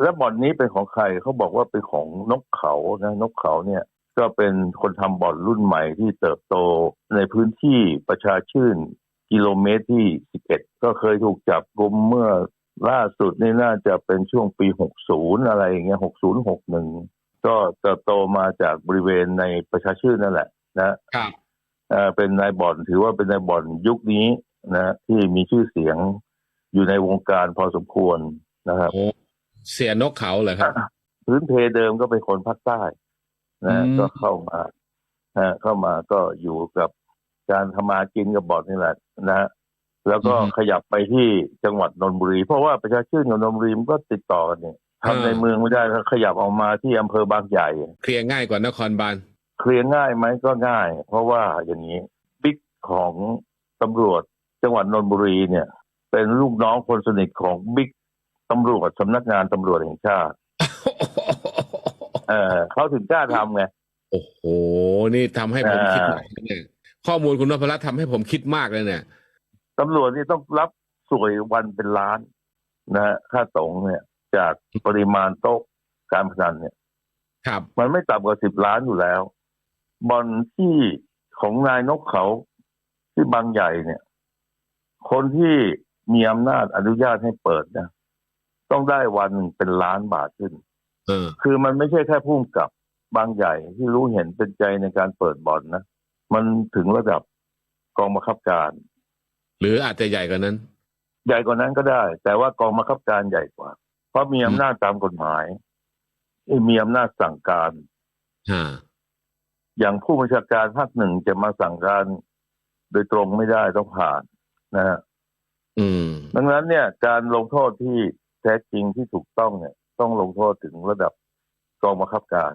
แล้วบ่อนนี้เป็นของใครเขาบอกว่าเป็นของนกเขานะนกเขาเนี่ย ก็เป็นคนทำบ่อนรุ่นใหม่ที่เติบโตในพื้นที่ประชาชื่นกิโลเมตรที่ 11 ก็เคยถูกจับกุมเมื่อล่าสุดนี่น่าจะเป็นช่วงปี 60 อะไรอย่างเงี้ย60 61 ก็เติบโตมาจากบริเวณในประชาชื่นนั่นแหละนะครับเอ่อเป็นนายบ่อนถือว่าเป็นนายบ่อนยุคนี้นะ ที่มีชื่อเสียงอยู่ในวงการพอสมควรนะครับโอ้ เสียนกเขาเหรอครับพื้นเพเดิมก็เป็นคนภาคใต้นะอืมก็เข้ามาฮะเข้ามาก็อยู่กับการทำมากินกับบ่อนนี่แหละนะฮะแล้วก็ขยับไปที่จังหวัดนนทบุรี เพราะว่าประชาชื่นกับนนทบุรีมันก็ติดต่อกันเนี่ยทำในเมืองไม่ได้ก็ขยับออกมาที่อำเภอบางใหญ่ เคลียร์ง่ายกว่านครบาลเคลียร์ง่ายไหมก็ง่าย เพราะว่าอย่างนี้บิ๊กของตำรวจจังหวัดนนทบุรีเนี่ย เป็นลูกน้องคนสนิทของบิ๊ก ตำรวจสำนักงานตำรวจแห่งชาติ เออเขาถึงกล้าทำไง โอ้โห นี่ทำให้ผมอ่าคิดมากเนี่ยข้อมูลคุณนพรัตน์ทำให้ผมคิดมากเลยเนี่ยตำรวจนี่ต้องรับสวยวันเป็นล้านนะฮะค่าตรงเนี่ย จากปริมาณโต๊ะการพนันเนี่ย ครับ มันไม่ต่ำกว่าสิบล้านอยู่แล้วบอลที่ของนายนกเขาที่บางใหญ่เนี่ย คนที่มีอำนาจอนุญาตให้เปิดนะ ต้องได้วันหนึ่งเป็นล้านบาทขึ้นเออคือมันไม่ใช่แค่พุ่งกับบางใหญ่ที่รู้เห็นเป็นใจในการเปิดบ่อนนะมันถึงระดับกองบังคับการ หรืออาจจะใหญ่กว่านั้น ใหญ่กว่านั้นก็ได้ แต่ว่ากองบังคับการใหญ่กว่า เพราะมีอำนาจตามกฎหมายมีอำนาจสั่งการฮะอย่างผู้บัญชาการภาคหนึ่งจะมาสั่งการโดยตรงไม่ได้ต้องผ่านนะฮะอืมดังนั้นเนี่ย การลงโทษที่ แท้จริงที่ถูกต้องเนี่ย ต้องลงโทษถึงระดับกองบังคับการ